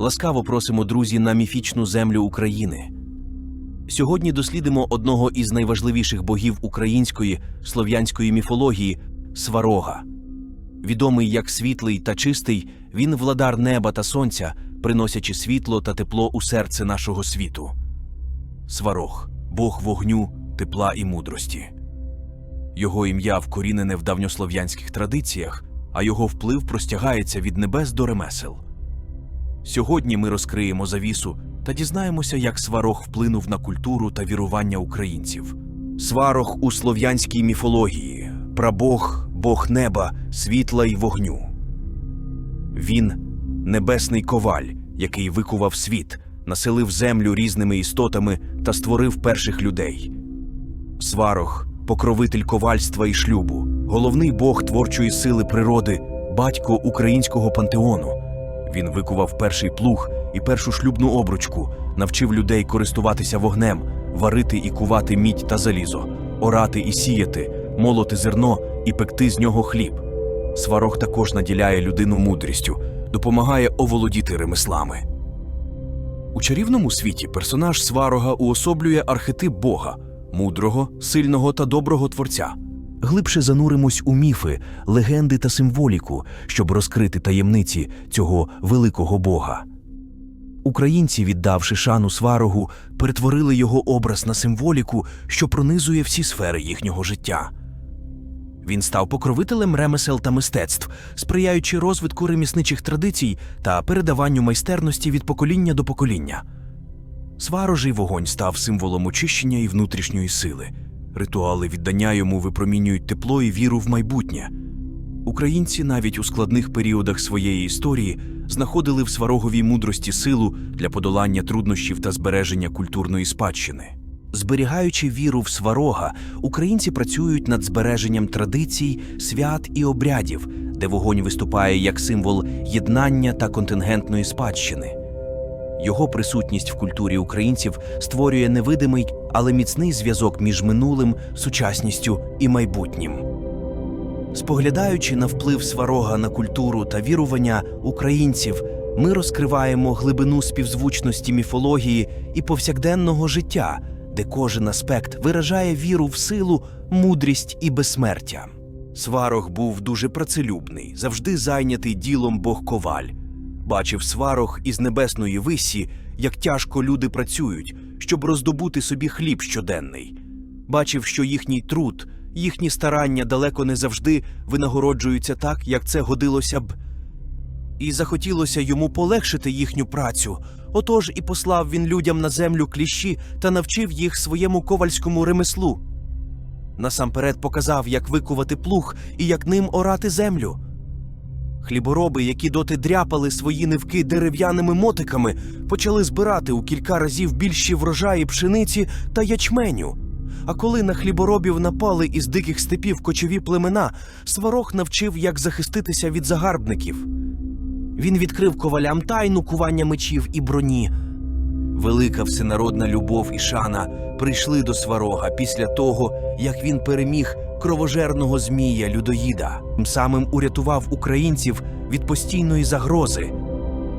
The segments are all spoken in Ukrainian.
Ласкаво просимо, друзі, на міфічну землю України. Сьогодні дослідимо одного із найважливіших богів української слов'янської міфології Сварога. Відомий як світлий та чистий, він владар неба та сонця, приносячи світло та тепло у серце нашого світу. Сварог Бог вогню, тепла і мудрості. Його ім'я вкорінене в давньослов'янських традиціях, а його вплив простягається від небес до ремесел. Сьогодні ми розкриємо завісу та дізнаємося, як сварог вплинув на культуру та вірування українців. Сварог у слов'янській міфології прабог, бог неба, світла й вогню. Він небесний коваль, який викував світ, населив землю різними істотами та створив перших людей. Сварог покровитель ковальства і шлюбу, головний бог творчої сили природи, батько українського пантеону. Він викував перший плуг і першу шлюбну обручку, навчив людей користуватися вогнем, варити і кувати мідь та залізо, орати і сіяти, молоти зерно і пекти з нього хліб. Сварог також наділяє людину мудрістю, допомагає оволодіти ремеслами. У чарівному світі персонаж Сварога уособлює архетип Бога, мудрого, сильного та доброго творця. Глибше зануримось у міфи, легенди та символіку, щоб розкрити таємниці цього великого Бога. Українці, віддавши шану сварогу, перетворили його образ на символіку, що пронизує всі сфери їхнього життя. Він став покровителем ремесел та мистецтв, сприяючи розвитку ремісничих традицій та передаванню майстерності від покоління до покоління. Сварожий вогонь став символом очищення і внутрішньої сили. Ритуали віддання йому випромінюють тепло і віру в майбутнє. Українці навіть у складних періодах своєї історії знаходили в свароговій мудрості силу для подолання труднощів та збереження культурної спадщини. Зберігаючи віру в сварога, українці працюють над збереженням традицій, свят і обрядів, де вогонь виступає як символ єднання та контингентної спадщини. Його присутність в культурі українців створює невидимий, але міцний зв'язок між минулим, сучасністю і майбутнім. Споглядаючи на вплив сварога на культуру та вірування українців, ми розкриваємо глибину співзвучності міфології і повсякденного життя, де кожен аспект виражає віру в силу, мудрість і безсмертя. Сварог був дуже працелюбний, завжди зайнятий ділом Бог Коваль. Бачив сварог із небесної висі, як тяжко люди працюють, щоб роздобути собі хліб щоденний. Бачив, що їхній труд, їхні старання далеко не завжди винагороджуються так, як це годилося б. І захотілося йому полегшити їхню працю. Отож і послав він людям на землю кліщі та навчив їх своєму ковальському ремеслу. Насамперед показав, як викувати плуг і як ним орати землю. Хлібороби, які доти дряпали свої нивки дерев'яними мотиками, почали збирати у кілька разів більші врожаї пшениці та ячменю. А коли на хліборобів напали із диких степів кочові племена, сварог навчив, як захиститися від загарбників. Він відкрив ковалям тайну кування мечів і броні. Велика всенародна любов і шана прийшли до сварога після того, як він переміг кровожерного змія людоїда, тим самим урятував українців від постійної загрози.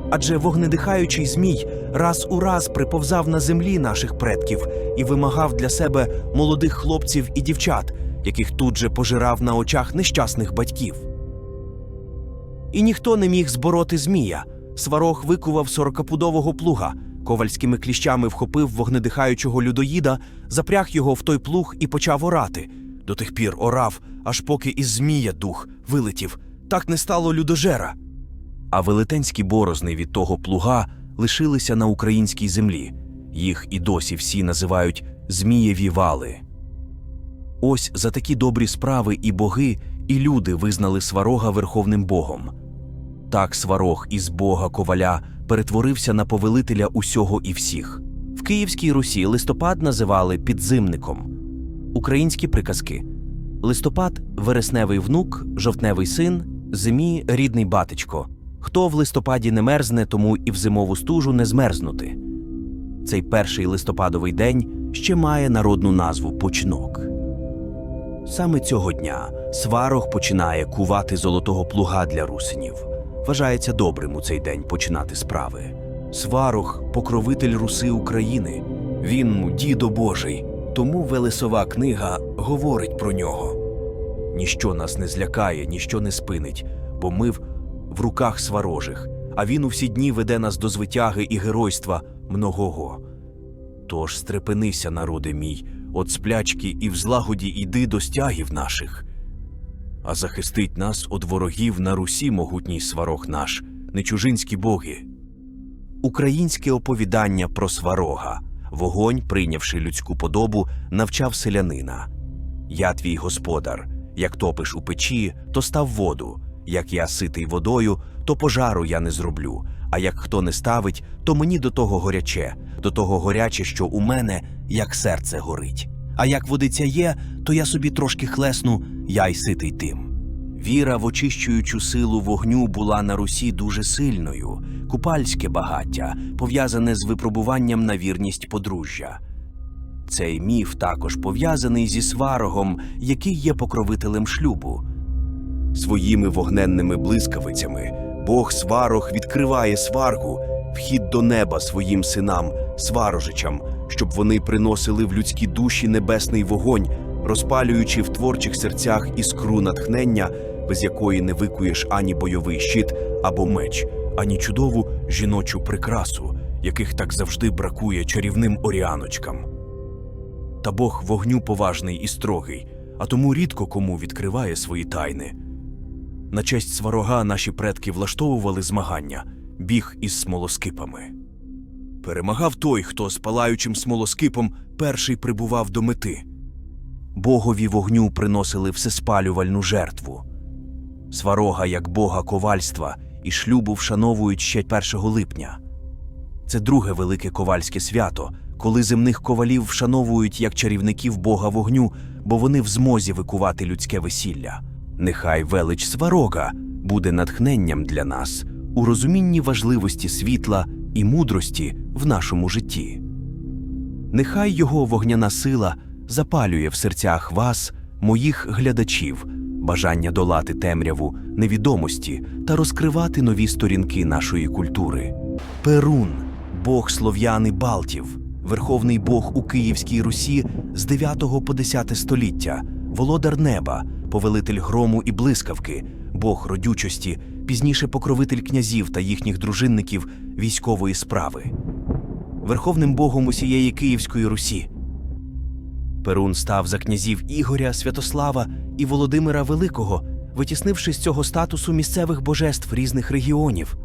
Адже вогнедихаючий змій раз у раз приповзав на землі наших предків і вимагав для себе молодих хлопців і дівчат, яких тут же пожирав на очах нещасних батьків. І ніхто не міг збороти змія. Сварог викував сорокапудового плуга, ковальськими кліщами вхопив вогнедихаючого людоїда, запряг його в той плуг і почав орати. До тих пір орав, аж поки із змія дух вилетів. Так не стало людожера. А велетенські борозни від того плуга лишилися на українській землі. Їх і досі всі називають Змієві вали. Ось за такі добрі справи і боги, і люди визнали сварога верховним богом. Так сварог із бога коваля перетворився на повелителя усього і всіх. В Київській Русі листопад називали підзимником. Українські приказки: листопад вересневий внук, жовтневий син, зимі рідний батечко. Хто в листопаді не мерзне, тому і в зимову стужу не змерзнути. Цей перший листопадовий день ще має народну назву почнок. Саме цього дня сварог починає кувати золотого плуга для русинів. Вважається добрим у цей день починати справи. Сварог покровитель руси України. Він дідо Божий. Тому Велесова книга говорить про нього. Ніщо нас не злякає, ніщо не спинить, бо ми в, в руках сварожих, а він у всі дні веде нас до звитяги і геройства многого. Тож стрепенися, народи мій, от сплячки і в злагоді йди до стягів наших. А захистить нас од ворогів на Русі могутній сварог наш, не чужинські боги. Українське оповідання про сварога. Вогонь, прийнявши людську подобу, навчав селянина. Я твій господар, як топиш у печі, то став воду, як я ситий водою, то пожару я не зроблю. А як хто не ставить, то мені до того горяче, до того горяче, що у мене як серце горить. А як водиця є, то я собі трошки хлесну, я й ситий тим. Віра в очищуючу силу вогню була на Русі дуже сильною, купальське багаття, пов'язане з випробуванням на вірність подружжя. Цей міф також пов'язаний зі сварогом, який є покровителем шлюбу. Своїми вогненними блискавицями Бог сварог відкриває сваргу, вхід до неба своїм синам, сварожичам, щоб вони приносили в людські душі небесний вогонь, розпалюючи в творчих серцях іскру натхнення, без якої не викуєш ані бойовий щит або меч, ані чудову жіночу прикрасу, яких так завжди бракує чарівним оріаночкам. Та Бог вогню поважний і строгий, а тому рідко кому відкриває свої тайни. На честь сварога наші предки влаштовували змагання, біг із смолоскипами. Перемагав той, хто з палаючим смолоскипом перший прибував до мети. Богові вогню приносили всеспалювальну жертву. Сварога як бога ковальства і шлюбу вшановують ще 1 липня. Це друге велике ковальське свято, коли земних ковалів вшановують як чарівників Бога вогню, бо вони в змозі викувати людське весілля. Нехай велич сварога буде натхненням для нас у розумінні важливості світла і мудрості в нашому житті. Нехай його вогняна сила запалює в серцях вас, моїх глядачів, бажання долати темряву невідомості та розкривати нові сторінки нашої культури. Перун, бог слов'ян і балтів, верховний бог у Київській Русі з 9 по 10 століття, володар неба, повелитель грому і блискавки, бог родючості, пізніше покровитель князів та їхніх дружинників військової справи. Верховним богом усієї Київської Русі. Перун став за князів Ігоря, Святослава і Володимира Великого, витіснивши з цього статусу місцевих божеств різних регіонів.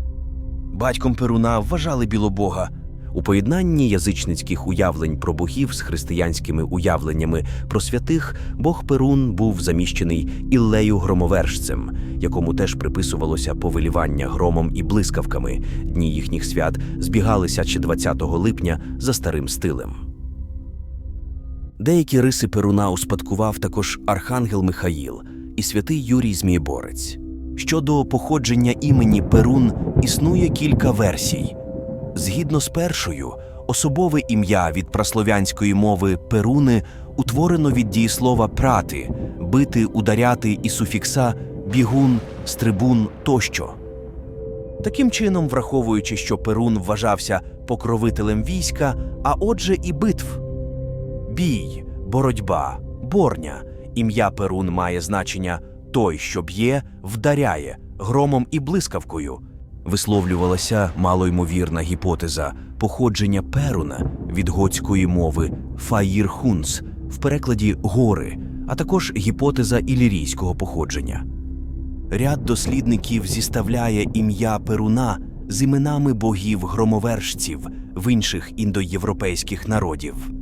Батьком Перуна вважали білобога. У поєднанні язичницьких уявлень про богів з християнськими уявленнями про святих Бог Перун був заміщений Іллею громовержцем, якому теж приписувалося повелівання громом і блискавками. Дні їхніх свят збігалися ще 20 липня за старим стилем. Деякі риси Перуна успадкував також архангел Михаїл і святий Юрій Змієборець. Щодо походження імені Перун існує кілька версій. Згідно з першою, особове ім'я від праслов'янської мови перуни утворено від дієслова прати, бити, ударяти і суфікса бігун, стрибун тощо. Таким чином, враховуючи, що Перун вважався покровителем війська, а отже, і битв. Бій, боротьба, борня. Ім'я Перун має значення той, що б'є, вдаряє громом і блискавкою. Висловлювалася малоймовірна гіпотеза походження Перуна від готської мови Фаїр-Хунс в перекладі гори, а також гіпотеза ілірійського походження. Ряд дослідників зіставляє ім'я Перуна з іменами богів-громовержців в інших індоєвропейських народів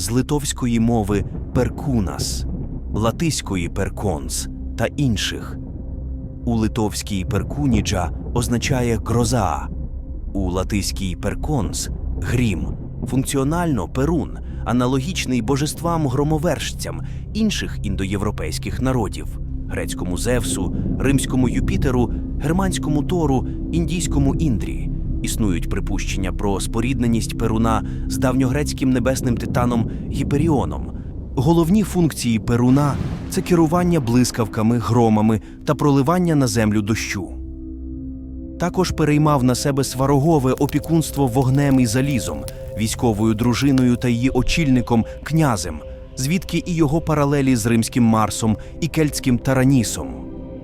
з литовської мови перкунас, латиської перконс та інших. У литовській перкуніджа означає гроза, у латиській перконс грім, функціонально перун, аналогічний божествам громовержцям інших індоєвропейських народів грецькому Зевсу, римському Юпітеру, германському Тору, індійському Індрі. Існують припущення про спорідненість Перуна з давньогрецьким небесним титаном Гіперіоном. Головні функції Перуна це керування блискавками, громами та проливання на землю дощу. також переймав на себе сварогове опікунство вогнем і залізом, військовою дружиною та її очільником князем, звідки і його паралелі з римським Марсом і кельтським Таранісом.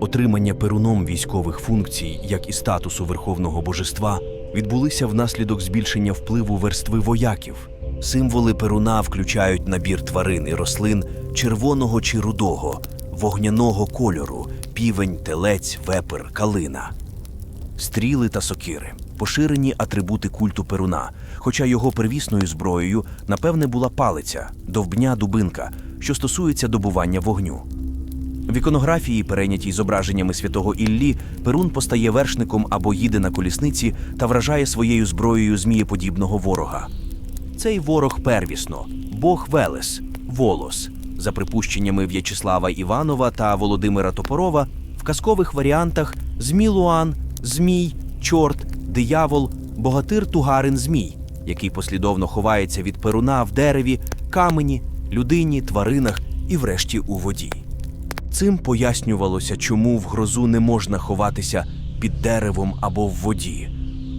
Отримання перуном військових функцій, як і статусу верховного божества, відбулися внаслідок збільшення впливу верстви вояків. Символи перуна включають набір тварин і рослин червоного чи рудого, вогняного кольору, півень, телець, вепер, калина. Стріли та сокири поширені атрибути культу перуна, хоча його первісною зброєю, напевне, була палиця, довбня дубинка, що стосується добування вогню. В іконографії, перейнятій зображеннями святого Іллі, Перун постає вершником або їде на колісниці та вражає своєю зброєю змієподібного ворога. Цей ворог первісно, Бог Велес, Волос. За припущеннями В'ячеслава Іванова та Володимира Топорова, в казкових варіантах Змілуан, Змій, Чорт, Диявол, Богатир Тугарин Змій, який послідовно ховається від перуна в дереві, камені, людині, тваринах і врешті у воді. Цим пояснювалося, чому в грозу не можна ховатися під деревом або в воді,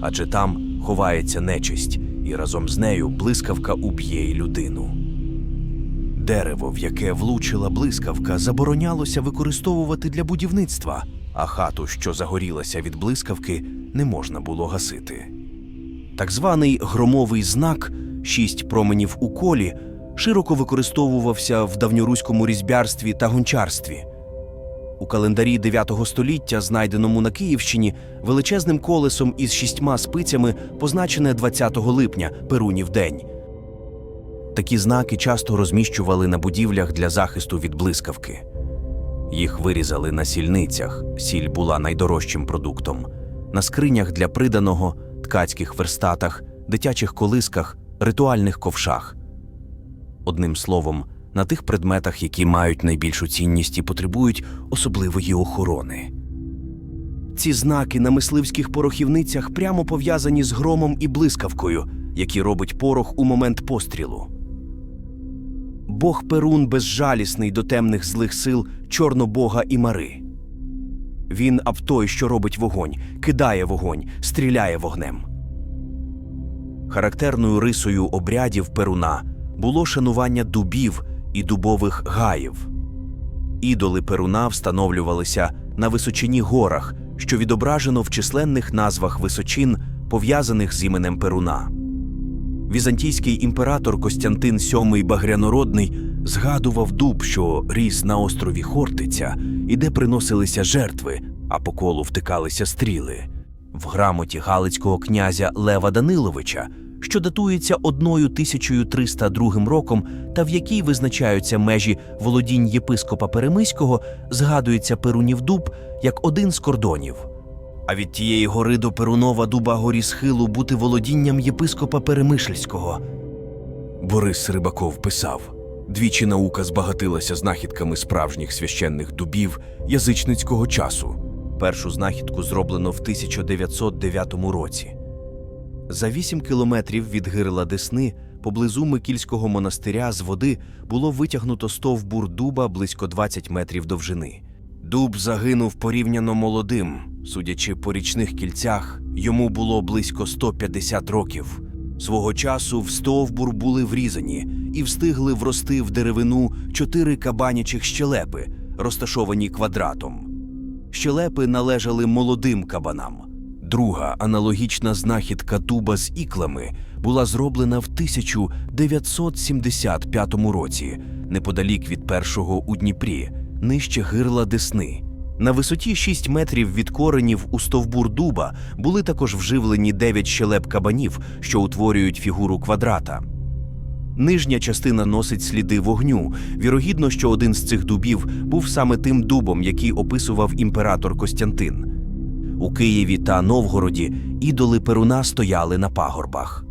адже там ховається нечисть, і разом з нею блискавка уб'є й людину. Дерево, в яке влучила блискавка, заборонялося використовувати для будівництва, а хату, що загорілася від блискавки, не можна було гасити. Так званий громовий знак шість променів у колі широко використовувався в давньоруському різьбярстві та гончарстві. У календарі 9 століття, знайденому на Київщині, величезним колесом із шістьма спицями позначене 20 липня Перунів день. Такі знаки часто розміщували на будівлях для захисту від блискавки. Їх вирізали на сільницях, сіль була найдорожчим продуктом, на скринях для приданого, ткацьких верстатах, дитячих колисках, ритуальних ковшах. Одним словом, на тих предметах, які мають найбільшу цінність і потребують особливої охорони. Ці знаки на мисливських порохівницях прямо пов'язані з громом і блискавкою, які робить порох у момент пострілу. Бог Перун безжалісний до темних злих сил Чорнобога і Мари. Він автой, що робить вогонь, кидає вогонь, стріляє вогнем. Характерною рисою обрядів Перуна було шанування дубів і дубових гаїв. Ідоли Перуна встановлювалися на височині горах, що відображено в численних назвах височин, пов'язаних з іменем Перуна. Візантійський імператор Костянтин VII Багрянородний згадував дуб, що ріс на острові Хортиця, і де приносилися жертви, а по колу втикалися стріли. В грамоті Галицького князя Лева Даниловича, що датується 1302 роком, та в якій визначаються межі володінь єпископа Перемиського, згадується Перунів дуб як один з кордонів. А від тієї гори до Перунова дуба горі схилу бути володінням єпископа Перемишльського. Борис Рибаков писав: двічі наука збагатилася знахідками справжніх священних дубів язичницького часу. Першу знахідку зроблено в 1909 році. За 8 кілометрів від гирла Десни, поблизу Микільського монастиря з води було витягнуто стовбур дуба близько 20 метрів довжини. Дуб загинув порівняно молодим. Судячи по річних кільцях, йому було близько 150 років. Свого часу в стовбур були врізані і встигли врости в деревину чотири кабанячих щелепи, розташовані квадратом. Щелепи належали молодим кабанам. Друга аналогічна знахідка дуба з іклами була зроблена в 1975 році, неподалік від першого у Дніпрі, нижче гирла Десни. На висоті 6 метрів від коренів у стовбур дуба були також вживлені 9 щелеп кабанів, що утворюють фігуру квадрата. Нижня частина носить сліди вогню. Вірогідно, що один з цих дубів був саме тим дубом, який описував імператор Костянтин. У Києві та Новгороді ідоли Перуна стояли на пагорбах.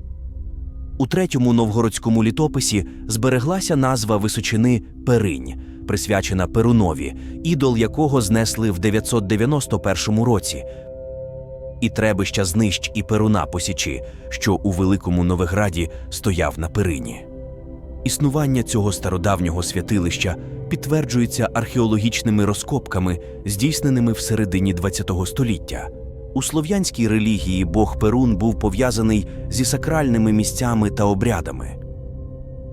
У третьому новгородському літописі збереглася назва височини Перинь, присвячена Перунові, ідол якого знесли в 991 році. І требища знищ і Перуна посічі, що у Великому Новиграді стояв на Перині. Існування цього стародавнього святилища підтверджується археологічними розкопками, здійсненими в середині ХХ століття. У слов'янській релігії Бог Перун був пов'язаний зі сакральними місцями та обрядами.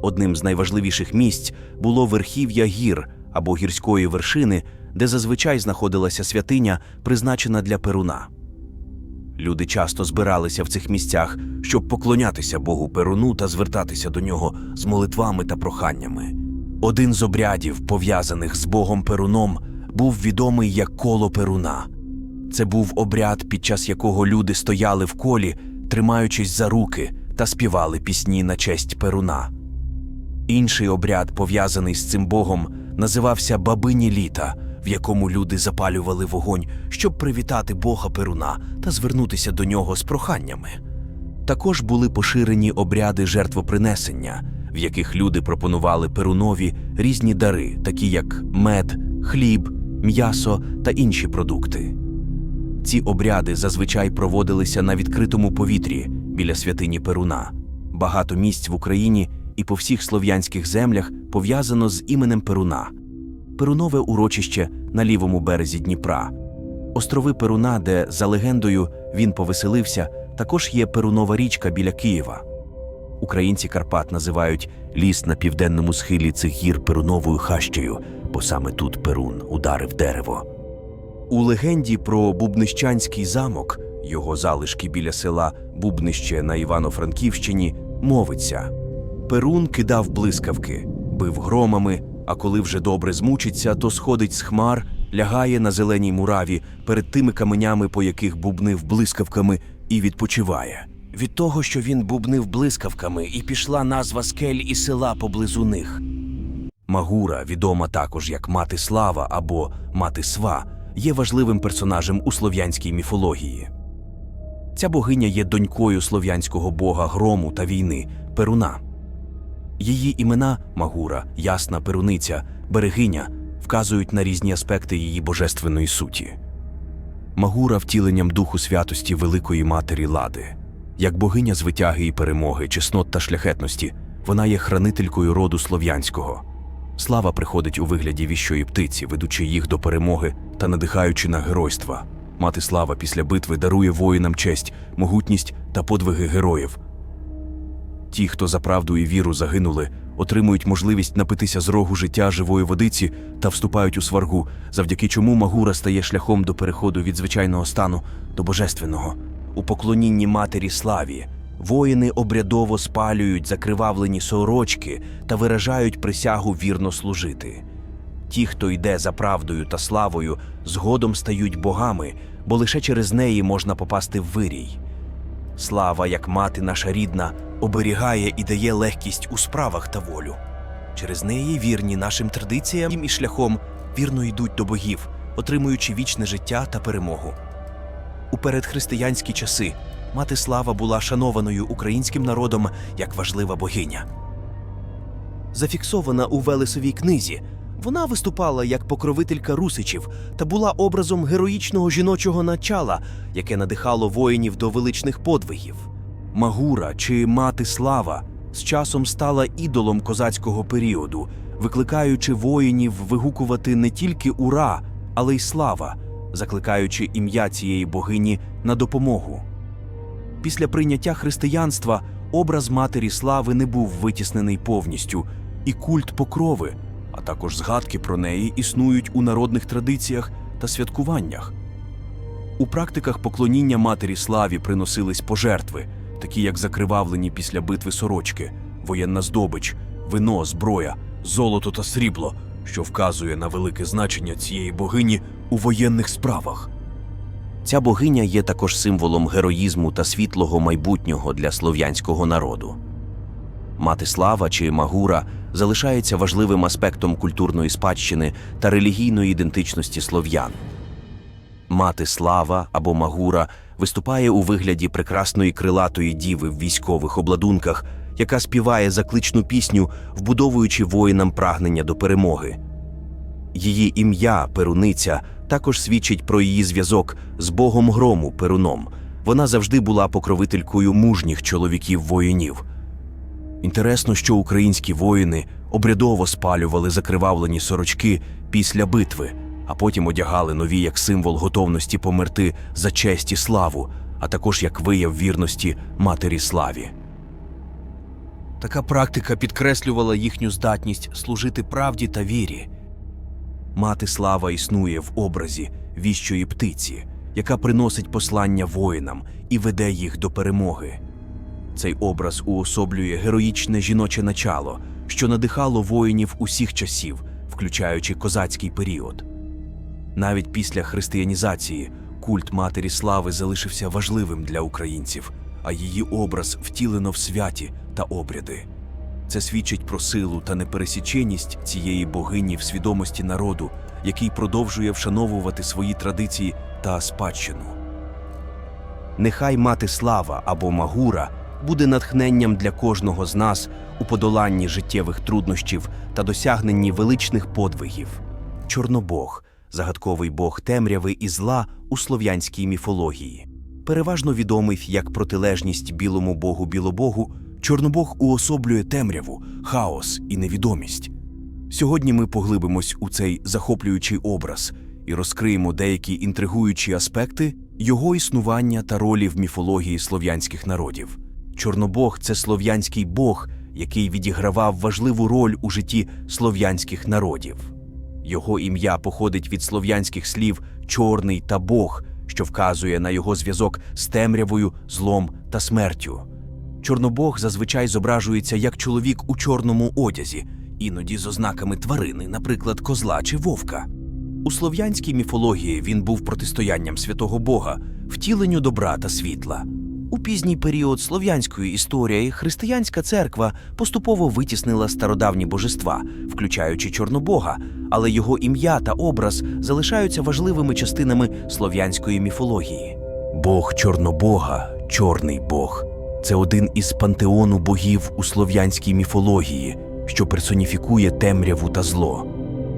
Одним з найважливіших місць було верхів'я гір або гірської вершини, де зазвичай знаходилася святиня, призначена для Перуна. Люди часто збиралися в цих місцях, щоб поклонятися Богу Перуну та звертатися до нього з молитвами та проханнями. Один з обрядів, пов'язаних з Богом Перуном, був відомий як коло Перуна. Це був обряд, під час якого люди стояли в колі, тримаючись за руки та співали пісні на честь Перуна. Інший обряд, пов'язаний з цим богом, називався Бабині літа, в якому люди запалювали вогонь, щоб привітати Бога Перуна та звернутися до нього з проханнями. Також були поширені обряди жертвопринесення, в яких люди пропонували Перунові різні дари, такі як мед, хліб, м'ясо та інші продукти. Ці обряди зазвичай проводилися на відкритому повітрі біля святині Перуна. Багато місць в Україні і по всіх слов'янських землях пов'язано з іменем Перуна. Перунове урочище на лівому березі Дніпра. Острови Перуна, де, за легендою, він повеселився, також є Перунова річка біля Києва. Українці Карпат називають ліс на південному схилі цих гір Перуновою хащею, бо саме тут Перун ударив дерево. У легенді про Бубнищанський замок, його залишки біля села Бубнище на Івано-Франківщині, мовиться: Перун кидав блискавки, бив громами, а коли вже добре змучиться, то сходить з хмар, лягає на зеленій мураві перед тими каменями, по яких бубнив блискавками, і відпочиває. Від того, що він бубнив блискавками, і пішла назва скель і села поблизу них. Магура, відома також як Мати Слава або Мати Сва, є важливим персонажем у слов'янській міфології. Ця богиня є донькою слов'янського бога грому та війни Перуна. Її імена Магура, Ясна Перуниця, Берегиня вказують на різні аспекти її божественної суті. Магура втіленням духу святості Великої Матері Лади. Як богиня звитяги і перемоги, чеснот та шляхетності, вона є хранителькою роду слов'янського. Слава приходить у вигляді віщої птиці, ведучи їх до перемоги та надихаючи на геройства. Мати слава після битви дарує воїнам честь, могутність та подвиги героїв. Ті, хто за правду і віру загинули, отримують можливість напитися з рогу життя живої водиці та вступають у сваргу, завдяки чому Магура стає шляхом до переходу від звичайного стану до божественного. У поклонінні матері славі воїни обрядово спалюють закривавлені сорочки та виражають присягу вірно служити. Ті, хто йде за правдою та славою, згодом стають богами, бо лише через неї можна попасти в вирій. Слава, як мати наша рідна, оберігає і дає легкість у справах та волю. Через неї вірні нашим традиціям і шляхом вірно йдуть до богів, отримуючи вічне життя та перемогу. У передхристиянські часи мати слава була шанованою українським народом як важлива богиня. Зафіксована у Велесовій книзі, вона виступала як покровителька русичів та була образом героїчного жіночого начала, яке надихало воїнів до величних подвигів. Магура чи мати слава з часом стала ідолом козацького періоду, викликаючи воїнів вигукувати не тільки ура, але й слава, закликаючи ім'я цієї богині на допомогу. Після прийняття християнства образ матері слави не був витіснений повністю, і культ покрови, а також згадки про неї існують у народних традиціях та святкуваннях. У практиках поклоніння матері славі приносились пожертви, такі як закривавлені після битви сорочки, воєнна здобич, вино, зброя, золото та срібло, що вказує на велике значення цієї богині у воєнних справах. Ця богиня є також символом героїзму та світлого майбутнього для слов'янського народу. Мати слава чи Магура залишається важливим аспектом культурної спадщини та релігійної ідентичності слов'ян. Мати слава або Магура виступає у вигляді прекрасної крилатої діви в військових обладунках, яка співає закличну пісню, вбудовуючи воїнам прагнення до перемоги. Її ім'я Перуниця також свідчить про її зв'язок з богом грому Перуном. Вона завжди була покровителькою мужніх чоловіків-воїнів. Інтересно, що українські воїни обрядово спалювали закривавлені сорочки після битви, а потім одягали нові як символ готовності померти за честь і славу, а також як вияв вірності матері славі. Така практика підкреслювала їхню здатність служити правді та вірі. Мати слава існує в образі віщої птиці, яка приносить послання воїнам і веде їх до перемоги. Цей образ уособлює героїчне жіноче начало, що надихало воїнів усіх часів, включаючи козацький період. Навіть після християнізації культ Матері Слави залишився важливим для українців, а її образ втілено в святі та обряди. Це свідчить про силу та непересіченість цієї богині в свідомості народу, який продовжує вшановувати свої традиції та спадщину. Нехай мати слава або Магура буде натхненням для кожного з нас у подоланні життєвих труднощів та досягненні величних подвигів. Чорнобог загадковий бог темряви і зла у слов'янській міфології. Переважно відомий як протилежність білому богу білобогу, Чорнобог уособлює темряву, хаос і невідомість. Сьогодні ми поглибимось у цей захоплюючий образ і розкриємо деякі інтригуючі аспекти його існування та ролі в міфології слов'янських народів. Чорнобог це слов'янський бог, який відігравав важливу роль у житті слов'янських народів. Його ім'я походить від слов'янських слів чорний та Бог, що вказує на його зв'язок з темрявою, злом та смертю. Чорнобог зазвичай зображується як чоловік у чорному одязі, іноді з ознаками тварини, наприклад, козла чи вовка. У слов'янській міфології він був протистоянням святого Бога, втіленню добра та світла. У пізній період слов'янської історії християнська церква поступово витіснила стародавні божества, включаючи Чорнобога, але його ім'я та образ залишаються важливими частинами слов'янської міфології. Бог Чорнобога, чорний Бог, це один із пантеону богів у слов'янській міфології, що персоніфікує темряву та зло.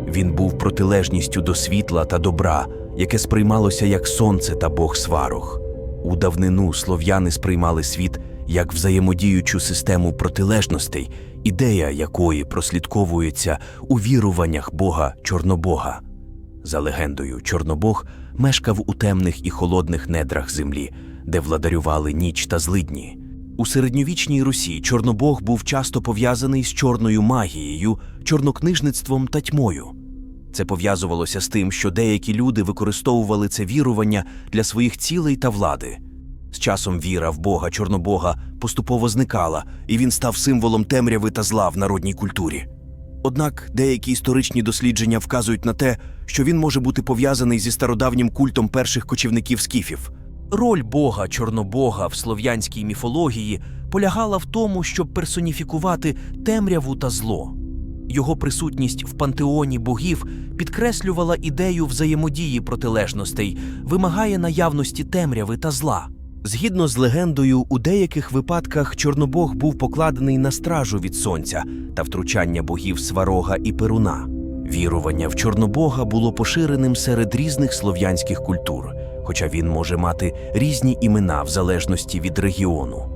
Він був протилежністю до світла та добра, яке сприймалося як сонце та Бог сварог. У давнину слов'яни сприймали світ як взаємодіючу систему протилежностей, ідея якої прослідковується у віруваннях Бога Чорнобога. За легендою, Чорнобог мешкав у темних і холодних недрах землі, де владарювали ніч та злидні. У середньовічній Русі Чорнобог був часто пов'язаний з чорною магією, чорнокнижництвом та тьмою. Це пов'язувалося з тим, що деякі люди використовували це вірування для своїх цілей та влади. З часом віра в Бога Чорнобога поступово зникала, і він став символом темряви та зла в народній культурі. Однак деякі історичні дослідження вказують на те, що він може бути пов'язаний зі стародавнім культом перших кочівників скіфів. Роль Бога Чорнобога в слов'янській міфології полягала в тому, щоб персоніфікувати темряву та зло. Його присутність в пантеоні богів підкреслювала ідею взаємодії протилежностей, вимагає наявності темряви та зла. Згідно з легендою, у деяких випадках Чорнобог був покладений на стражу від сонця та втручання богів Сварога і Перуна. Вірування в Чорнобога було поширеним серед різних слов'янських культур, хоча він може мати різні імена в залежності від регіону.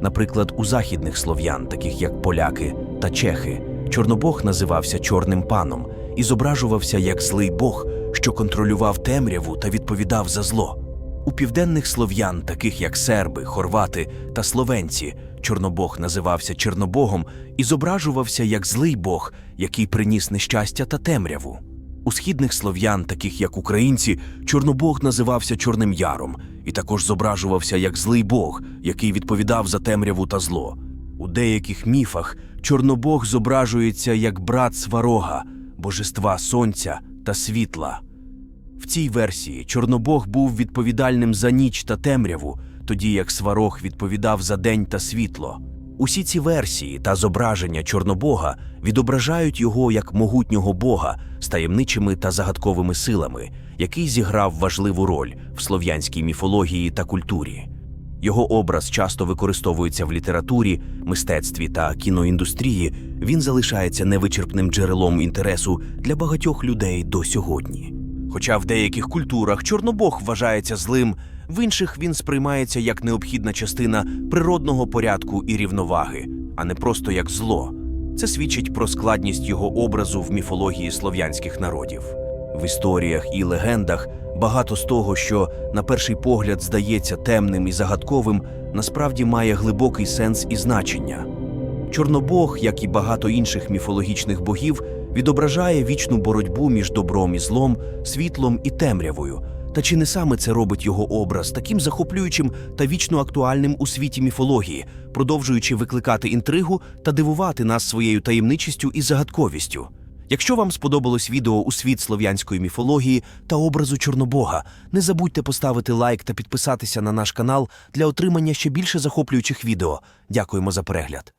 Наприклад, у західних слов'ян, таких як поляки та чехи, Чорнобог називався Чорним паном і зображувався як злий бог, що контролював темряву та відповідав за зло. У південних слов'ян, таких як серби, хорвати та словенці, Чорнобог називався Чорнобогом і зображувався як злий бог, який приніс нещастя та темряву. У східних слов'ян, таких як українці, Чорнобог називався Чорним Яром і також зображувався як злий бог, який відповідав за темряву та зло. У деяких міфах Чорнобог зображується як брат Сварога, божества сонця та світла. В цій версії Чорнобог був відповідальним за ніч та темряву, тоді як Сварог відповідав за день та світло. Усі ці версії та зображення Чорнобога відображають його як могутнього бога з таємничими та загадковими силами, який зіграв важливу роль в слов'янській міфології та культурі. Його образ часто використовується в літературі, мистецтві та кіноіндустрії. Він залишається невичерпним джерелом інтересу для багатьох людей до сьогодні. Хоча в деяких культурах Чорнобог вважається злим, в інших він сприймається як необхідна частина природного порядку і рівноваги, а не просто як зло. Це свідчить про складність його образу в міфології слов'янських народів. В історіях і легендах багато з того, що на перший погляд здається темним і загадковим, насправді має глибокий сенс і значення. Чорнобог, як і багато інших міфологічних богів, відображає вічну боротьбу між добром і злом, світлом і темрявою. Та чи не саме це робить його образ таким захоплюючим та вічно актуальним у світі міфології, продовжуючи викликати інтригу та дивувати нас своєю таємничістю і загадковістю? Якщо вам сподобалось відео у світ слов'янської міфології та образу Чорнобога, не забудьте поставити лайк та підписатися на наш канал для отримання ще більше захоплюючих відео. Дякуємо за перегляд.